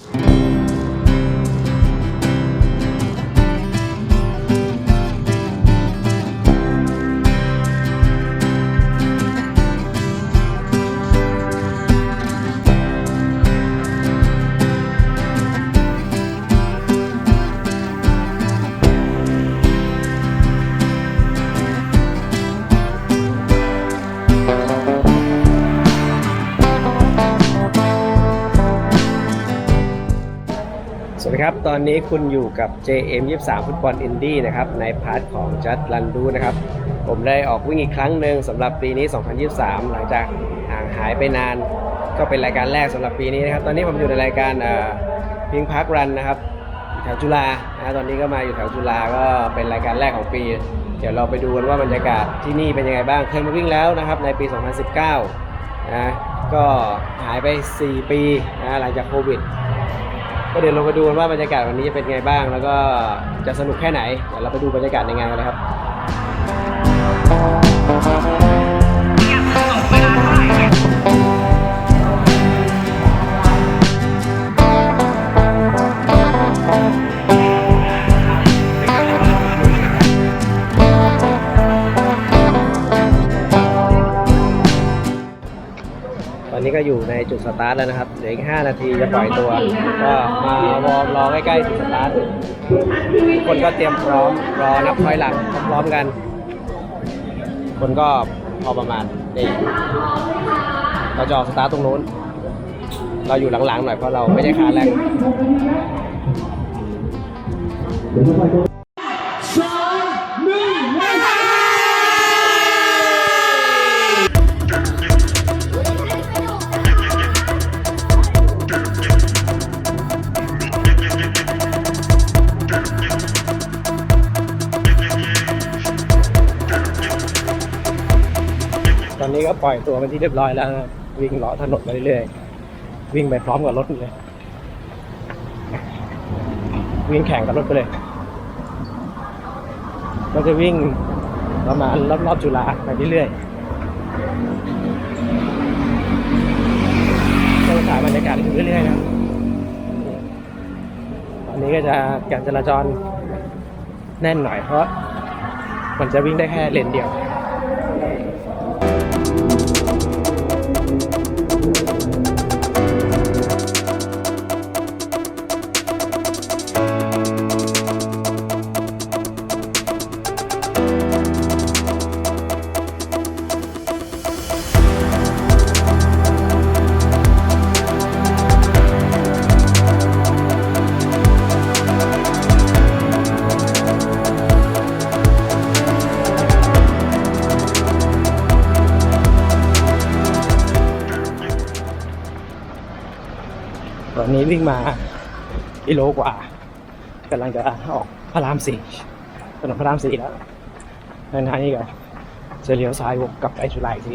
สวั ครับ ตอนนี้คุณอยู่กับ JM 23ฟุตบอลอินดี้นะครับ ในพาร์ทของจัดรันดูนะครับ ผมได้ออกวิ่งอีกครั้งหนึ่งสำหรับปีนี้ 2023 หลังจากห่างหายไปนาน ก็เป็นรายการแรกสำหรับปีนี้นะครับ ตอนนี้ผมอยู่ในรายการพิงพาร์ครันนะครับแถวจุฬานะตอนนี้ก็มาอยู่แถวจุฬาก็เป็นรายการแรกของปี เดี๋ยวเราไปดูกันว่าบรรยากาศที่นี่เป็นยังไงบ้างเคยมาวิ่งแล้วนะครับในปี 2019นะก็หายไป 4 ปีนะหลังจากโควิด ก็เดี๋ยวเราไปดูกันว่าบรรยากาศวันนี้จะเป็นไงบ้าง แล้วก็จะสนุกแค่ไหนเดี๋ยวเราไปดูบรรยากาศในงานกันเลยครับ ตอนนี้ก็อยู่ในจุดสตาร์ทแล้วนะครับ เหลืออีก 5 นาทีจะปล่อยตัว ก็มาวอร์มรอใกล้ๆจุดสตาร์ททุกคนก็เตรียมพร้อมรอนับถอยหลังพร้อมๆกัน คนก็พอประมาณนี่เราจะออกสตาร์ทตรงนู้น เราอยู่หลังๆหน่อยเพราะเราไม่ได้ขาแรง ตอนนี้ก็ปล่อยตัวเป็นที่เรียบร้อยแล้ว วิ่งเลาะถนนมาเรื่อยๆวิ่งไปพร้อมกับรถเลย วิ่งแข่งกับรถไปเลยก็จะวิ่งประมาณรอบๆจุฬาไปเรื่อยๆก็ถ่ายบรรยากาศให้ดูเรื่อยๆนะครับตอนนี้ก็จะการจราจรแน่นหน่อยเพราะ มันจะวิ่งได้แค่เลนเดียว Thank you. ตอนนี้วิ่งมากิโลกว่ากำลังจะออกพระรามสี่ถนนพระรามสี่แล้วนานๆนี้ก็จะเลี้ยวซ้ายวกกลับไปจุฬาอีกที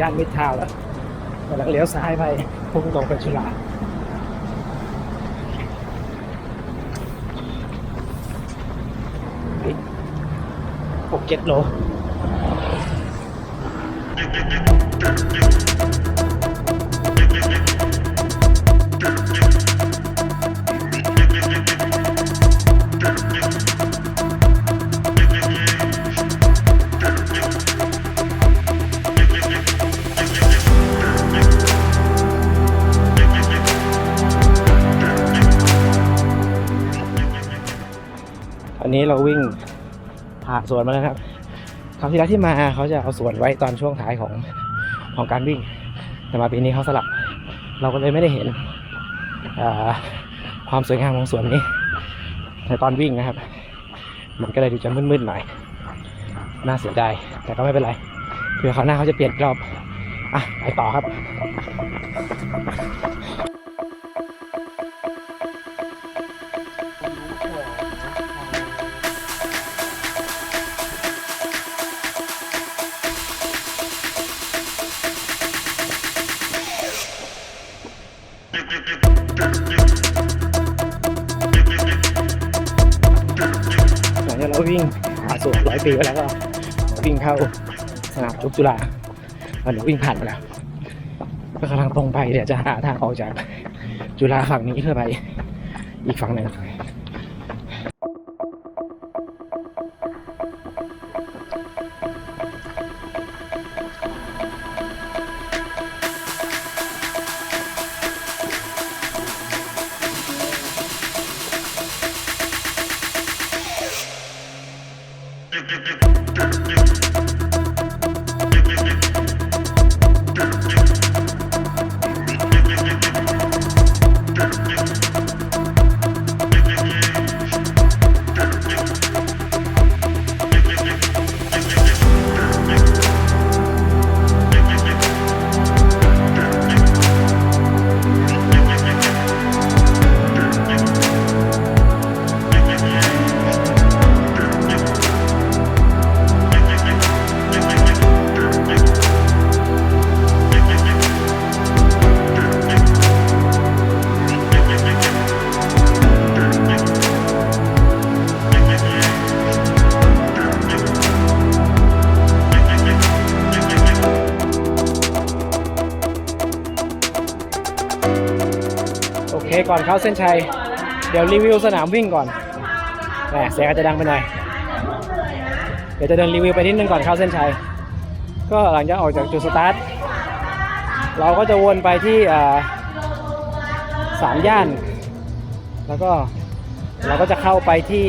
ย่านมิตรทาวน์แล้วกำลังเลี้ยวซ้ายไปพุ่งตรงไปจุฬาหกเจ็ดโล นี้เราวิ่งผ่านสวนมาแล้วครับคราวที่แล้วที่มาเขาจะเอาสวนไว้ตอนช่วงท้ายของของการวิ่ง แต่มาปีนี้เขาสลับ เราก็เลยไม่ได้เห็นความสวยงามของสวนนี้ในตอนวิ่งนะครับ มันก็เลยดูจะมืดๆหน่อยน่าเสียดายแต่ก็ไม่เป็นไรเผื่อคราหน้าเขาจะเปลี่ยนรอบอะไปต่อครับ วิ่งผ่านสูตร้อยปีไปแล้วก็วิ่งเข้าสนามจุกจุฬาอะเดี๋ยววิ่งผ่านไปแล้วก็กำลังตรงไปเดี๋ยวจะหาทางออกจากจุฬาฝั่งนี้เพื่อไปอีกฝั่งหนึ่ง โอ ก่อนเข้าเส้นชัย เดี๋ยวรีวิวสนามวิ่งก่อนแหมเสียงอาจจะดังไปหน่อย เดี๋ยวจะเดินรีวิวไปนิดนึงก่อนเข้าเส้นชัย ก็หลังจากออกจากจุดสตาร์ท เราก็จะวนไปที่สามย่าน แล้วก็เราก็จะเข้าไปที่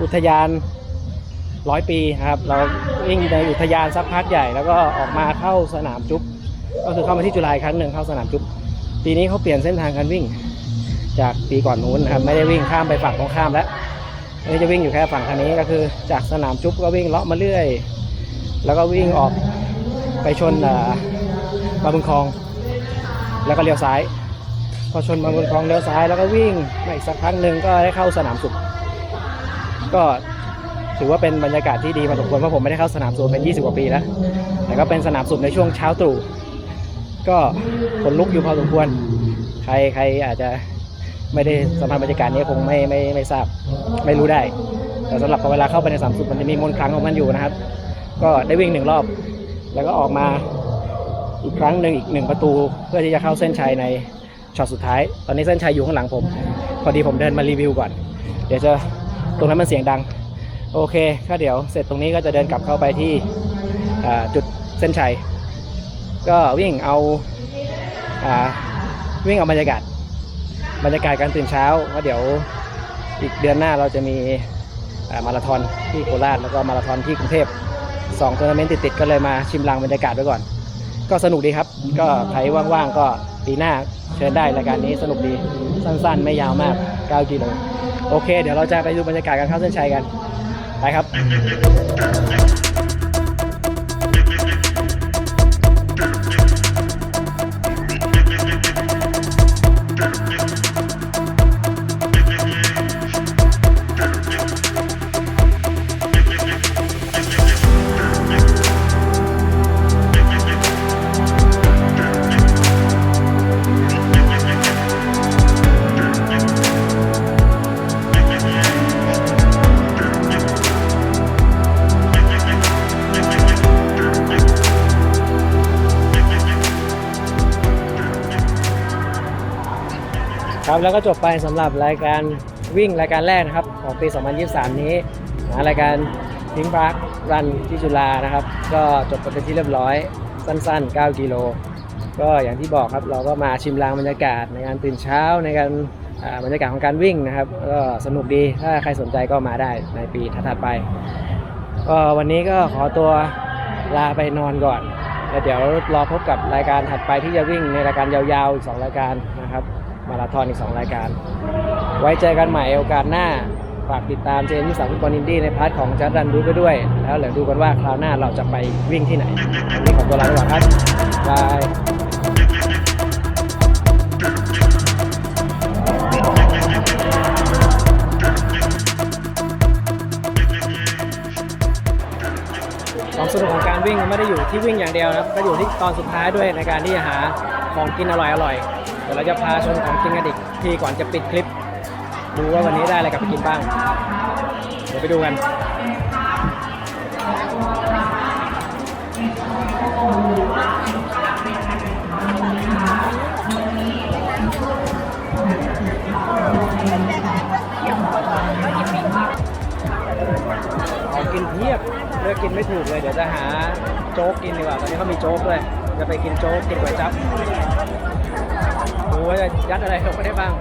อุทยานร้อยปีครับ เราวิ่งในอุทยานสักพักใหญ่ แล้วก็ออกมาเข้าสนามจุ๊บก็คือเข้ามาที่จุฬาครั้งหนึ่งเข้าสนามจุ๊บ ปีนี้เขาเปลี่ยนเส้นทางการวิ่ง จากปีก่อนนู้นนะครับไม่ได้วิ่งข้ามไปฝั่งตรงข้ามแล้วนนี้จะวิ่งอยู่แค่ฝั่งทางนี้ก็คือ จากสนามจุ๊บก็วิ่งเลาะมาเรื่อย แล้วก็วิ่งออกไปชนบางบุญคลอง แล้วก็เลี้ยวซ้าย พอชนบางบุญคลองเลี้ยวซ้ายแล้วก็วิ่งมาอีกสักพักหนึ่งก็ได้เข้าสนามสุขก็ถือว่าเป็นบรรยากาศที่ดีมาสมควรเพราะผมไม่ได้เข้าสนามสุขเป็น 20 กว่าปีแล้วแต่ก็เป็นสนามสุขในช่วงเช้าตรู่ ก็ขนลุกอยู่พอสมควร ใครใครอาจจะไม่ได้สัมผัสบรรยากาศนี้คงไม่ไม่ไม่ทราบไม่รู้ได้ แต่สำหรับพอเวลาเข้าไปในสามสุดมันจะมีมนต์ครั้งของมันอยู่นะครับ ก็ได้วิ่งหนึ่งรอบ แล้วก็ออกมาอีกครั้งหนึ่งอีกหนึ่งประตูเพื่อที่จะเข้าเส้นชัยในช็อตสุดท้าย ตอนนี้เส้นชัยอยู่ข้างหลังผม พอดีผมเดินมารีวิวก่อน เดี๋ยวจะตรงนั้นมันเสียงดัง โอเคก็เดี๋ยวเสร็จตรงนี้ก็จะเดินกลับเข้าไปที่จุดเส้นชัย ก็วิ่งเอาอ่าวิ่งเอาบรรยากาศบรรยากาศการตื่นเช้าเพราเดี๋ยวอีกเดือนหน้าเราจะมีมาราธอนที่โคราชแล้วก็มาราธอนที่กรุงเทพสองทัวร์นาเมนต์ติดๆก็เลยมาชิมลางบรรยากาศไว้ก่อน ก็สนุกดีครับ ก็ใครว่างๆก็ปีหน้าเชิญได้รายการนี้สนุกดีสั้นๆ ไม่ยาวมาก 9กิโลโอเค เดี๋ยวเราจะไปดูบรรยากาศการเข้าเส้นชัยกัน ไปครับ ครับแล้วก็จบไปสำหรับรายการวิ่งรายการแรกนะครับ ของปี 2023 นี้นะรายการพิงพาร์ครันที่จุฬานะครับ ก็จบไปเป็นที่เรียบร้อยสั้น ๆ 9 กิโล ก็อย่างที่บอกครับเราก็มาชิมลางบรรยากาศในการตื่นเช้าในการบรรยากาศของการวิ่งนะครับก็สนุกดีถ้าใครสนใจก็มาได้ในปีถัดไปก็วันนี้ก็ขอตัวลาไปนอนก่อนแล้วเดี๋ยวรอพบกับรายการถัดไปที่จะวิ่งในรายการยาวๆอีก2รายการนะ มาราธอนอีก 2 รายการ ไว้เจอกันใหม่โอกาสหน้า ฝากติดตามเจมที่สามฟุตบอลอินดี้ในพาร์ทของจัดรันดูไปด้วย แล้วเดี๋ยวดูกันว่าคราวหน้าเราจะไปวิ่งที่ไหนวันนี้ขอตัวลาไปก่อนครับบายความสนุกของการวิ่งมันไม่ได้อยู่ที่วิ่งอย่างเดียวนะก็อยู่ที่ตอนสุดท้ายด้วยในการที่จะหาของกินอร่อยๆเดี๋ย วเราจะพาชมของกินกันอีกทีก่อนจะปิดคลิป ดูว่าวันนี้ได้อะไรกลับไปกินบ้าง เดี๋ยวไปดูกันของกินเพียบเลือกกินไม่ถูกเลย เดี๋ยวจะหาโจ๊กกินดีกว่า ตอนนี้เขามีโจ๊กด้วย จะไปกินโจ๊กกินก๋วยจั๊บ ว่าจะยัดอะไรลงไปได้บ้าง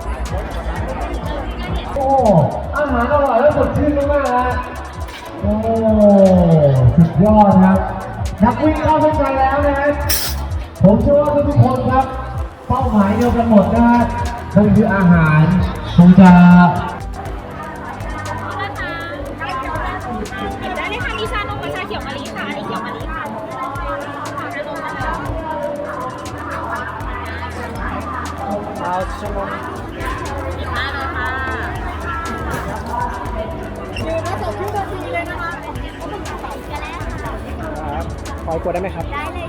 โอ้อาหารอร่อยและสดชื่นมากๆนะโอ้สุดยอดครับ นักวิ่งเข้าเส้นชัยแล้วนะฮะผมเชื่อว่าทุกคนครับ เป้าหมายเดียวกันหมดนะฮะนั่นคืออาหารคงจะ เอาชั่วโมงสิบห้าเลยค่ะยืนแล้วจบชื่อบัญชีเลยนะคะครับขออีกกดได้ไหมครับ ได้เลย